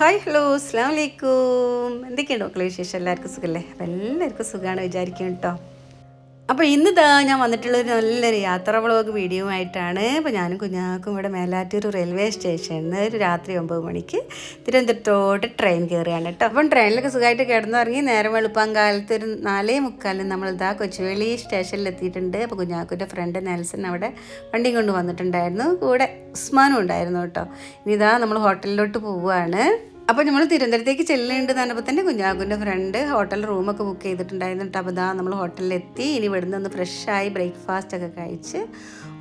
Hi hello അസ്സാം വലൈക്കും എന്തൊക്കെയുണ്ട് മക്കളെ വിശേഷം? എല്ലാവർക്കും സുഖമല്ലേ അപ്പം എല്ലാവർക്കും സുഖമാണ് വിചാരിക്കും കേട്ടോ അപ്പോൾ ഇന്നിതാ ഞാൻ വന്നിട്ടുള്ളൊരു നല്ലൊരു യാത്ര വ്ളോഗ് വീഡിയോ ആയിട്ടാണ് അപ്പോൾ ഞാനും കുഞ്ഞാക്കും ഇവിടെ മേലാറ്റൂർ റെയിൽവേ സ്റ്റേഷനിൽ നിന്ന് ഒരു രാത്രി ഒമ്പത് മണിക്ക് തിരുവനന്തപുരത്തോട്ട് ട്രെയിൻ കയറുകയാണ് കേട്ടോ അപ്പം ട്രെയിനിലൊക്കെ സുഖമായിട്ട് കിടന്നിറങ്ങി നേരം വെളുപ്പം കാലത്ത് ഒരു നാലേ മുക്കാലിന് നമ്മളിതാ കൊച്ചുവേളി സ്റ്റേഷനിൽ എത്തിയിട്ടുണ്ട്. അപ്പോൾ കുഞ്ഞാക്കൂന്റെ ഫ്രണ്ട് നെൽസൺ അവിടെ വണ്ടിയും കൊണ്ട് വന്നിട്ടുണ്ടായിരുന്നു. കൂടെ ഉസ്മാനും ഉണ്ടായിരുന്നു കേട്ടോ ഇനി ഇതാ നമ്മൾ ഹോട്ടലിലോട്ട് പോവുകയാണ് അപ്പോൾ നമ്മൾ തിരുവനന്തപുരത്തേക്ക് ചെല്ലുന്നുണ്ട് എന്നപ്പോൾ തന്നെ കുഞ്ഞാകുന്റെ ഫ്രണ്ട് ഹോട്ടൽ റൂമൊക്കെ ബുക്ക് ചെയ്തിട്ടുണ്ടായിരുന്നു കേട്ടോ അപ്പോൾ ഇതാ നമ്മൾ ഹോട്ടലിലെത്തി ഇനി ഇവിടുന്ന് ഒന്ന് ഫ്രഷായി ബ്രേക്ക്ഫാസ്റ്റ് ഒക്കെ കഴിച്ച്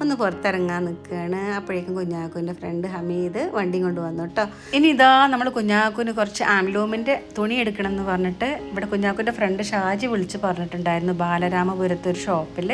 ഒന്ന് പുറത്തിറങ്ങാൻ നിൽക്കുകയാണ് അപ്പോഴേക്കും കുഞ്ഞാക്കുന്റെ ഫ്രണ്ട് ഹമീദ് വണ്ടി കൊണ്ട് വന്നു കേട്ടോ ഇനി ഇതാ നമ്മൾ കുഞ്ഞാക്കുന് കുറച്ച് ആംലൂമിന്റെ തുണി എടുക്കണം എന്ന് പറഞ്ഞിട്ട് ഇവിടെ കുഞ്ഞാക്കുന്റെ ഫ്രണ്ട് ഷാജി വിളിച്ച് പറഞ്ഞിട്ടുണ്ടായിരുന്നു. ബാലരാമപുരത്ത് ഒരു ഷോപ്പിൽ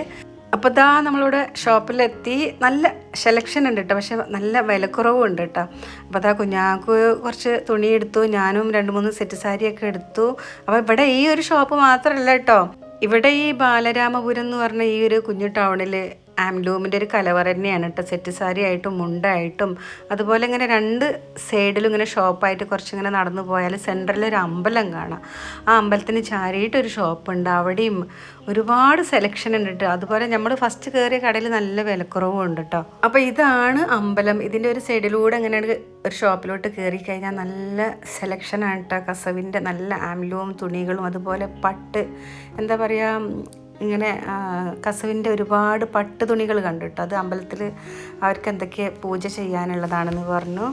അപ്പോൾ ഇതാ നമ്മളിവിടെ ഷോപ്പിലെത്തി. നല്ല സെലക്ഷൻ ഉണ്ട് കേട്ടോ പക്ഷെ നല്ല വിലക്കുറവും ഉണ്ട് കേട്ടോ അപ്പോൾ അതാ കുഞ്ഞാക്ക് കുറച്ച് തുണി എടുത്തു. ഞാനും രണ്ട് മൂന്ന് സെറ്റ് സാരിയൊക്കെ എടുത്തു. അപ്പോൾ ഇവിടെ ഈ ഒരു ഷോപ്പ് മാത്രമല്ല കേട്ടോ ഇവിടെ ഈ ബാലരാമപുരം എന്ന് പറഞ്ഞ ഈ ഒരു കുഞ്ഞു ടൗണിൽ ആംലൂമിന്റെ ഒരു കലവറ തന്നെയാണ് കേട്ടോ. സെറ്റ് സാരി ആയിട്ടും മുണ്ടായിട്ടും അതുപോലെ ഇങ്ങനെ രണ്ട് സൈഡിലും ഇങ്ങനെ ഷോപ്പായിട്ട് കുറച്ചിങ്ങനെ നടന്നു പോയാൽ സെന്ററിൽ ഒരു അമ്പലം കാണാം. ആ അമ്പലത്തിന് ചാരിയിട്ട് ഒരു ഷോപ്പുണ്ട്. അവിടെയും ഒരുപാട് സെലക്ഷൻ ഉണ്ട് കേട്ടോ. അതുപോലെ നമ്മൾ ഫസ്റ്റ് കയറിയ കടയിൽ നല്ല വിലക്കുറവും ഉണ്ട് കേട്ടോ. അപ്പോൾ ഇതാണ് അമ്പലം. ഇതിന്റെ ഒരു സൈഡിലൂടെ ഇങ്ങനെ ഒരു ഷോപ്പിലോട്ട് കയറി കഴിഞ്ഞാൽ നല്ല സെലക്ഷനാണ് കേട്ടോ. കസവിന്റെ നല്ല ആംലുവും തുണികളും അതുപോലെ പട്ട് എന്താ പറയുക ഇങ്ങനെ കസവിന്റെ ഒരുപാട് പട്ട് തുണികൾ കണ്ടു കേട്ടോ അത് അമ്പലത്തിൽ അവർക്ക് എന്തൊക്കെ പൂജ ചെയ്യാനുള്ളതാണെന്ന് പറഞ്ഞു.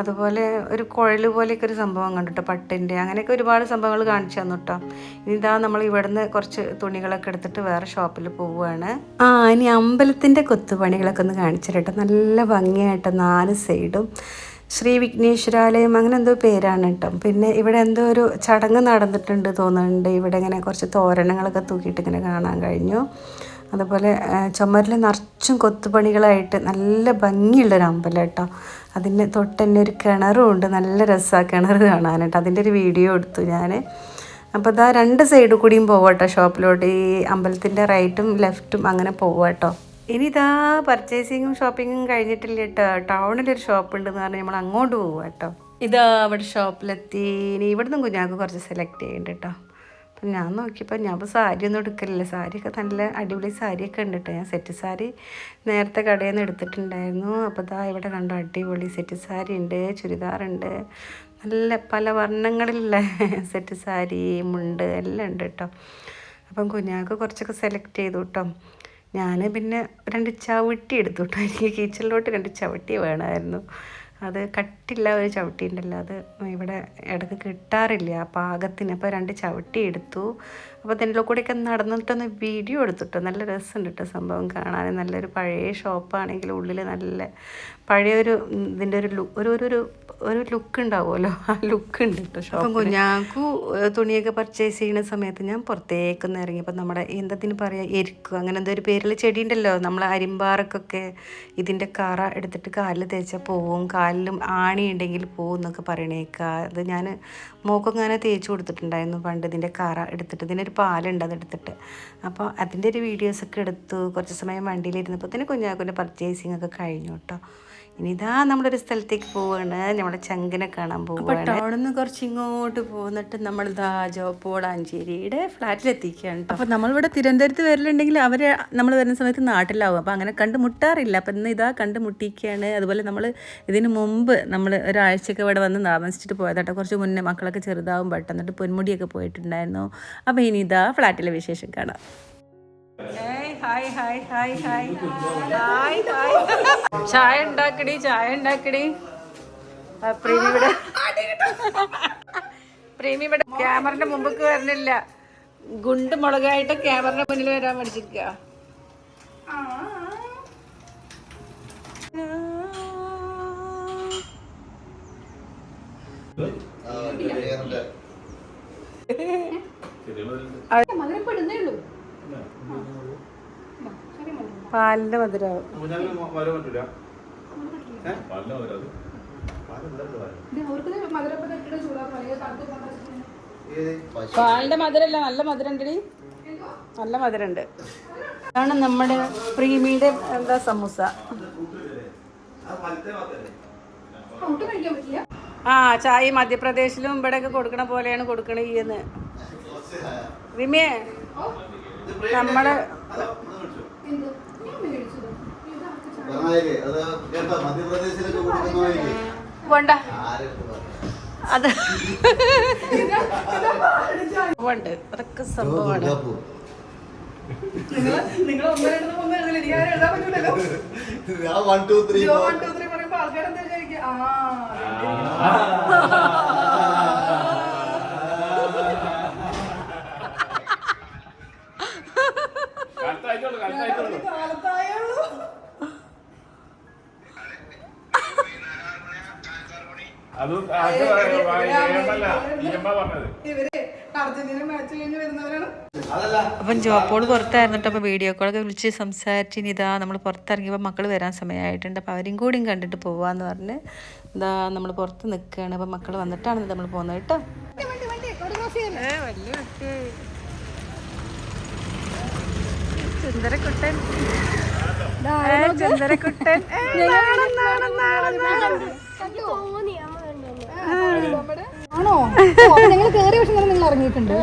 അതുപോലെ ഒരു കുഴൽ പോലെയൊക്കെ ഒരു സംഭവം കണ്ടു കേട്ടോ പട്ടിന്റെ. അങ്ങനെയൊക്കെ ഒരുപാട് സംഭവങ്ങൾ കാണിച്ചു തന്നു കേട്ടോ ഇതാ നമ്മൾ ഇവിടുന്ന് കുറച്ച് തുണികളൊക്കെ എടുത്തിട്ട് വേറെ ഷോപ്പിൽ പോവുകയാണ്. ആ ഇനി അമ്പലത്തിന്റെ കൊത്തുപണികളൊക്കെ ഒന്ന് കാണിച്ചു കേട്ടോ നല്ല ഭംഗിയായിട്ട് നാല് സൈഡും ശ്രീ വിഘ്നേശ്വരാലയം അങ്ങനെ എന്തോ പേരാണ് കേട്ടോ. പിന്നെ ഇവിടെ എന്തോ ഒരു ചടങ്ങ് നടന്നിട്ടുണ്ട് തോന്നുന്നുണ്ട്. ഇവിടെ ഇങ്ങനെ കുറച്ച് തോരണങ്ങളൊക്കെ തൂക്കിയിട്ട് ഇങ്ങനെ കാണാൻ കഴിഞ്ഞു. അതുപോലെ ചുമരിൽ നിറച്ചും കൊത്തുപണികളായിട്ട് നല്ല ഭംഗിയുള്ളൊരു അമ്പലം കേട്ടോ. അതിന് തൊട്ട് തന്നെ ഒരു കിണറും ഉണ്ട്. നല്ല രസമാണ് കിണർ കാണാനായിട്ട്. അതിന്റെ ഒരു വീഡിയോ എടുത്തു ഞാൻ അപ്പോൾ ഇതാ രണ്ട് സൈഡിൽ കൂടിയും പോവാട്ടോ ഷോപ്പിലോട്ട് ഈ അമ്പലത്തിന്റെ റൈറ്റും ലെഫ്റ്റും അങ്ങനെ പോവാട്ടോ ഇനി ഇതാ പർച്ചേസിങ്ങും ഷോപ്പിങ്ങും കഴിഞ്ഞിട്ടില്ല കേട്ടോ. ടൗണിലൊരു ഷോപ്പ് ഉണ്ടെന്ന് പറഞ്ഞാൽ നമ്മൾ അങ്ങോട്ട് പോകും കേട്ടോ. ഇതാ അവിടെ ഷോപ്പിലെത്തി ഇനി ഇവിടുന്ന് കുഞ്ഞാക്ക് കുറച്ച് സെലക്ട് ചെയ്യുന്നുണ്ട് കേട്ടോ. അപ്പം ഞാൻ നോക്കിയപ്പോൾ ഞാൻ ഇപ്പോൾ സാരി ഒന്നും എടുക്കലില്ല. സാരിയൊക്കെ നല്ല അടിപൊളി സാരിയൊക്കെ ഉണ്ട് കേട്ടോ. ഞാൻ സെറ്റ് സാരി നേരത്തെ കടയിൽ നിന്ന് എടുത്തിട്ടുണ്ടായിരുന്നു. അപ്പോൾ ഇതാ ഇവിടെ കണ്ടോ അടിപൊളി സെറ്റ് സാരി ഉണ്ട് ചുരിദാറുണ്ട് നല്ല പല വർണങ്ങളിലുള്ള സെറ്റ് സാരി മുണ്ട് എല്ലാം ഉണ്ട് കേട്ടോ. അപ്പം കുഞ്ഞാക്ക് കുറച്ചൊക്കെ സെലക്ട് ചെയ്തു കേട്ടോ. ഞാൻ പിന്നെ രണ്ട് ചവിട്ടി എടുത്തു കേട്ടോ. എനിക്ക് കിച്ചണിലോട്ട് രണ്ട് ചവിട്ടി വേണമായിരുന്നു. അത് കട്ടില്ല ഒരു ചവിട്ടി ഉണ്ടല്ലോ അത് ഇവിടെ ഇടയ്ക്ക് കിട്ടാറില്ല. ആ പാകത്തിന് അപ്പോൾ രണ്ട് ചവിട്ടി എടുത്തു. അപ്പോൾ അതിന്റെ കൂടെയൊക്കെ നടന്നിട്ടൊന്ന് വീഡിയോ എടുത്തിട്ടോ. നല്ല രസമുണ്ട് കേട്ടോ സംഭവം കാണാൻ. നല്ലൊരു പഴയ ഷോപ്പാണെങ്കിൽ ഉള്ളിൽ നല്ല പഴയൊരു ഇതിന്റെ ഒരു ഒരു ഒരു ഒരു ലുക്ക് ഉണ്ടാവുമല്ലോ. ആ ലുക്ക് ഉണ്ട് കേട്ടോ ഷോപ്പ് കുഞ്ഞാക്കു തുണിയൊക്കെ പർച്ചേസ് ചെയ്യുന്ന സമയത്ത് ഞാൻ പുറത്തേക്കൊന്ന് ഇറങ്ങിയപ്പോൾ നമ്മുടെ എന്തതിന് പറയുക എരിക്കും അങ്ങനെ എന്തോ ഒരു പേരിൽ ചെടി ഉണ്ടല്ലോ നമ്മൾ അരിമ്പാറക്കൊക്കെ ഇതിന്റെ കറ എടുത്തിട്ട് കാലിൽ തേച്ചാൽ പോവും. കാലിലും ആണി ഉണ്ടെങ്കിൽ പോവും എന്നൊക്കെ പറയണേക്കുക അത് ഞാൻ മോക്കങ്ങനെ തേച്ച് കൊടുത്തിട്ടുണ്ടായിരുന്നു പണ്ട് ഇതിന്റെ കറ എടുത്തിട്ട്. ഇതിന്റെ ഒരു പാലുണ്ട് അത് എടുത്തിട്ട് അപ്പോൾ അതിന്റെ ഒരു വീഡിയോസൊക്കെ എടുത്തു. കുറച്ച് സമയം വണ്ടിയിലിരുന്നപ്പോൾ തന്നെ കുഞ്ഞാക്കുന്റെ പർച്ചേസിങ് ഒക്കെ കഴിഞ്ഞു കേട്ടോ. ഇനി ഇതാ നമ്മളൊരു സ്ഥലത്തേക്ക് പോവാണ്. നമ്മുടെ ചങ്കിനെ കാണാൻ പോവുകയാണ് അവിടെ നിന്ന് കുറച്ച് ഇങ്ങോട്ട് പോന്നിട്ട് നമ്മൾ ഇതാ ജോപ്പോളാഞ്ചേരിയുടെ ഫ്ലാറ്റിലെത്തിക്കുകയാണ് അപ്പോൾ നമ്മളിവിടെ തിരുവനന്തപുരത്ത് വരലുണ്ടെങ്കിൽ അവർ നമ്മൾ വരുന്ന സമയത്ത് നാട്ടിലാവും. അപ്പോൾ അങ്ങനെ കണ്ടുമുട്ടാറില്ല അപ്പം ഇന്ന് ഇതാ കണ്ടുമുട്ടിക്കുകയാണ് അതുപോലെ നമ്മൾ ഇതിനു മുമ്പ് നമ്മൾ ഒരാഴ്ചയൊക്കെ ഇവിടെ വന്ന് താമസിച്ചിട്ട് പോയതാട്ടോ കുറച്ച് മുന്നേ മക്കളൊക്കെ ചെറുതാവും പെട്ടെന്നിട്ട് പൊന്മുടിയൊക്കെ പോയിട്ടുണ്ടായിരുന്നു. അപ്പോൾ ഇനി ഇതാ ഫ്ലാറ്റിലെ വിശേഷം കാണാം. Hi hi hi hi. Hi hi. ചായ ഉണ്ടാക്കടി ചായ ഉണ്ടാക്കടി. പ്രീമി ഇവിടെ. പ്രീമി ഇവിടെ ക്യാമറന്റെ മുമ്പക്ക് വരണില്ല ഗുണ്ട് മുളകായിട്ട് ക്യാമറയുടെ മുന്നിൽ വരാൻ പഠിച്ചിരിക്ക പാലിന്റെ മധുരമാവും പാലിന്റെ മധുരല്ല നല്ല മധുരം ഉണ്ടടി നല്ല മധുരണ്ട്. അതാണ് നമ്മുടെ പ്രീമിയുടെ എന്താ സമൂസ. ആ ചായ മധ്യപ്രദേശിലും ഇവിടെയൊക്കെ കൊടുക്കണ പോലെയാണ് കൊടുക്കണ ഈ എന്ന് റിമിയെ നമ്മൾ പറഞ്ഞാലേ അത് വേണ്ട. അതൊക്കെ സംഭവമാണ്. ഞാൻ one two three one two three പറയുമ്പോ ആൾക്കാരെന്താ വിചാരിക്കുക ആ അപ്പം ജോപ്പോട് പുറത്തായിരുന്നിട്ട് അപ്പോൾ വീഡിയോ കോളൊക്കെ വിളിച്ച് സംസാരിച്ച് ഇനി ഇതാ നമ്മൾ പുറത്തിറങ്ങിയപ്പോൾ മക്കൾ വരാൻ സമയമായിട്ടുണ്ട്. അപ്പോൾ അവരും കൂടിയും കണ്ടിട്ട് പോവാന്ന് പറഞ്ഞ് ഇതാ നമ്മൾ പുറത്ത് നിൽക്കുകയാണ്. അപ്പം മക്കൾ വന്നിട്ടാണ് നമ്മൾ പോകുന്നത് കേട്ടോ. ചുന്ദരക്കുട്ടൻ ചുന്ദരക്കുട്ടൻ ആണോ? നിങ്ങൾ കേറിയ പക്ഷെ നിങ്ങൾ ഇറങ്ങിയിട്ടുണ്ട്?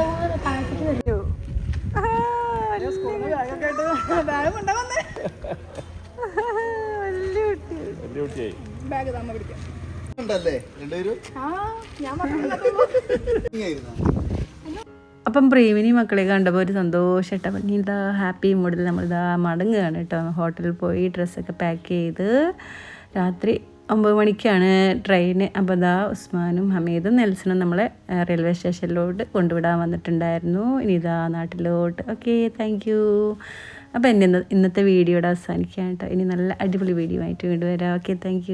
അപ്പം പ്രേമിനി മക്കളെ കണ്ടപ്പോൾ ഒരു സന്തോഷമായിട്ട് അപ്പം ഇതാ ഹാപ്പി മൂഡിൽ നമ്മളിതാ മടങ്ങുകയാണ് കേട്ടോ. ഹോട്ടലിൽ പോയി ഡ്രസ്സൊക്കെ പാക്ക് ചെയ്ത് രാത്രി ഒമ്പത് മണിക്കാണ് ട്രെയിൻ അപ്പോൾ ദാ ഉസ്മാനും ഹമീദും നെൽസണും നമ്മളെ റെയിൽവേ സ്റ്റേഷനിലോട്ട് കൊണ്ടുവിടാൻ വന്നിട്ടുണ്ടായിരുന്നു. ഇനി ഇതാ നാട്ടിലോട്ട്. Okay thank you. അപ്പോൾ എന്റെ ഇന്ന- ഇന്നത്തെ വീഡിയോയുടെ അവസാനിക്കാൻ കേട്ടോ. ഇനി നല്ല അടിപൊളി വീഡിയോ ആയിട്ട് വീണ്ടും വരാം. Okay thank